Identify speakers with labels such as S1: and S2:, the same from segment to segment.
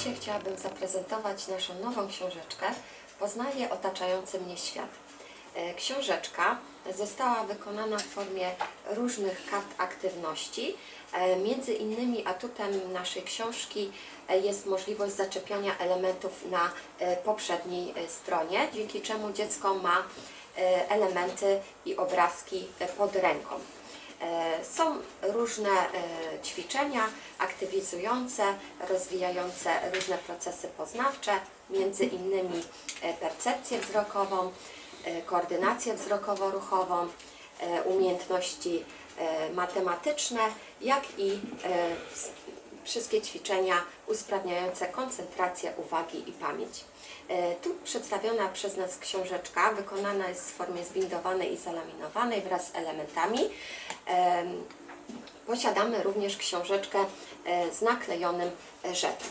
S1: Dzisiaj chciałabym zaprezentować naszą nową książeczkę Poznaję otaczający mnie świat. E, Książeczka została wykonana w formie różnych kart aktywności. E, Między innymi atutem naszej książki e, jest możliwość zaczepiania elementów na poprzedniej stronie, dzięki czemu dziecko ma elementy i obrazki pod ręką. E, Są różne e, ćwiczenia aktywizujące, rozwijające różne procesy poznawcze, między innymi e, percepcję wzrokową, koordynację wzrokowo-ruchową, umiejętności matematyczne, jak i wszystkie ćwiczenia usprawniające koncentrację, uwagi i pamięć. E, Tu przedstawiona przez nas książeczka wykonana jest w formie zbindowanej i zalaminowanej wraz z elementami. Em, Posiadamy również książeczkę e, z naklejonym e, rzepem.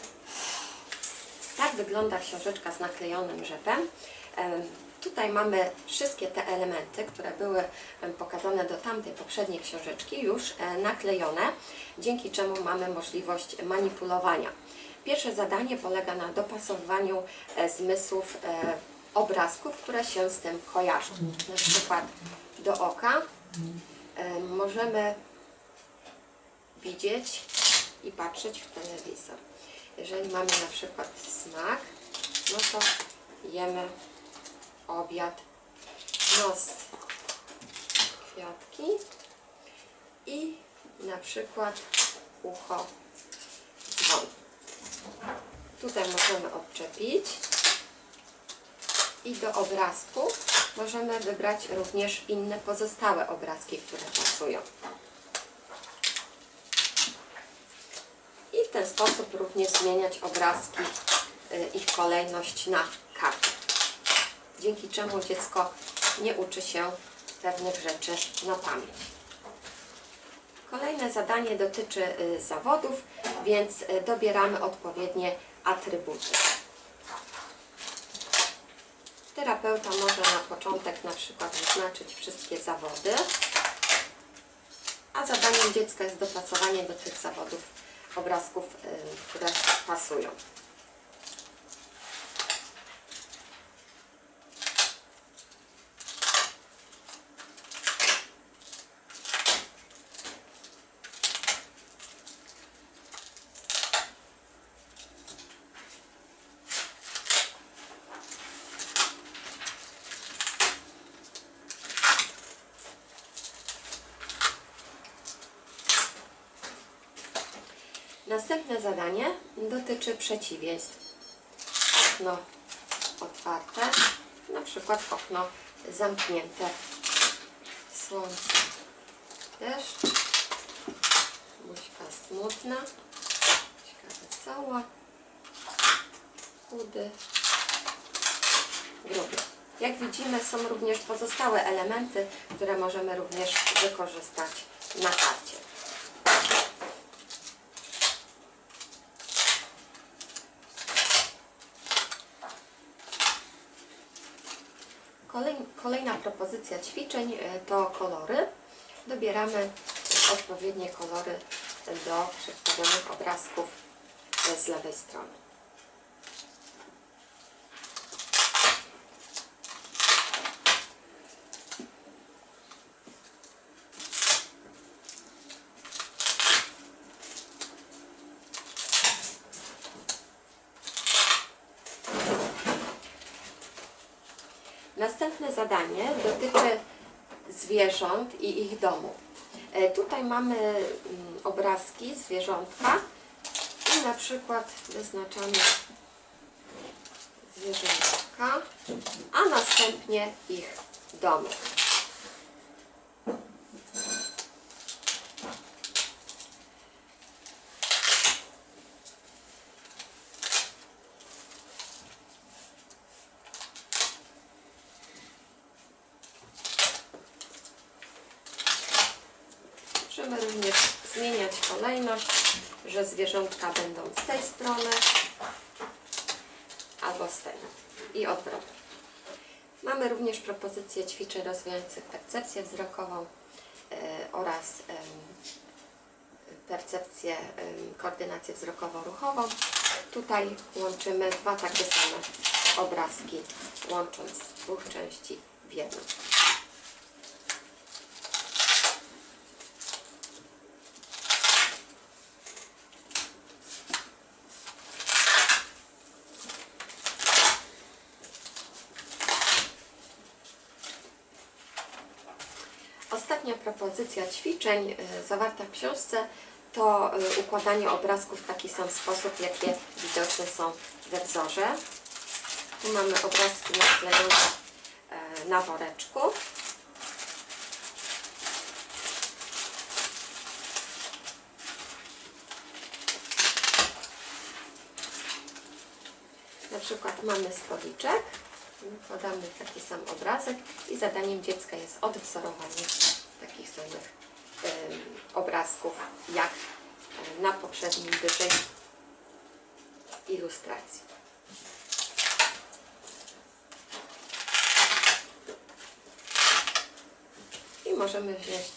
S1: Tak wygląda książeczka z naklejonym rzepem. Tutaj mamy wszystkie te elementy, które były pokazane do tamtej poprzedniej książeczki, już e, naklejone, dzięki czemu mamy możliwość manipulowania. Pierwsze zadanie polega na dopasowywaniu e, zmysłów e, obrazków, które się z tym kojarzą. Na przykład do oka możemy widzieć i patrzeć w telewizor. Jeżeli mamy na przykład smak, no to jemy obiad, nos, kwiatki i na przykład ucho, dzwon. Tutaj możemy odczepić i do obrazku możemy wybrać również inne pozostałe obrazki, które pasują. I w ten sposób również zmieniać obrazki, y, ich kolejność na kartę. Dzięki czemu dziecko nie uczy się pewnych rzeczy na pamięć. Kolejne zadanie dotyczy y, zawodów, więc y, dobieramy odpowiednie atrybuty. Terapeuta może na początek na przykład wyznaczyć wszystkie zawody, a zadaniem dziecka jest dopasowanie do tych zawodów obrazków, y, które pasują. Następne zadanie dotyczy przeciwieństw. Okno otwarte, na przykład okno zamknięte. Słońce, deszcz, buźka smutna, buźka wesoła, chudy, gruby. Jak widzimy są również pozostałe elementy, które możemy również wykorzystać na karcie. Kolejna propozycja ćwiczeń e, to kolory. Dobieramy odpowiednie kolory do przedstawionych obrazków e, z lewej strony. Następne zadanie dotyczy zwierząt i ich domu. E, Tutaj mamy mm, obrazki zwierzątka i na przykład wyznaczamy zwierzątka, a następnie ich domy. Możemy również zmieniać kolejność, że zwierzątka będą z tej strony albo z tej i odwrotnie. Mamy również propozycje ćwiczeń rozwijających percepcję wzrokową e, oraz em, percepcję, ym, koordynację wzrokowo-ruchową. Tutaj łączymy dwa takie same obrazki, łącząc dwóch części w jedną. Ostatnia propozycja ćwiczeń y, zawarta w książce to y, układanie obrazków w taki sam sposób, jakie widoczne są we wzorze. Tu mamy obrazki naklejone e, na woreczku. Na przykład mamy stoliczek, podamy taki sam obrazek i zadaniem dziecka jest odwzorowanie obrazków jak na poprzednim wyżej ilustracji. I możemy wziąć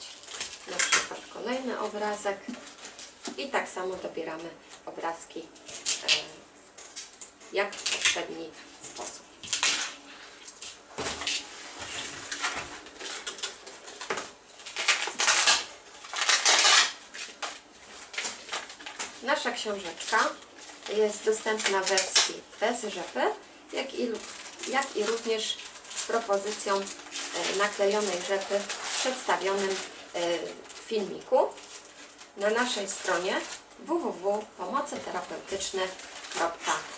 S1: na przykład kolejny obrazek i tak samo dobieramy obrazki e, jak w sposób. Nasza książeczka jest dostępna w wersji bez rzepy, jak i, jak i również z propozycją e, naklejonej rzepy przedstawionym e, w filmiku na naszej stronie www.pomocoterapeutyczne.pl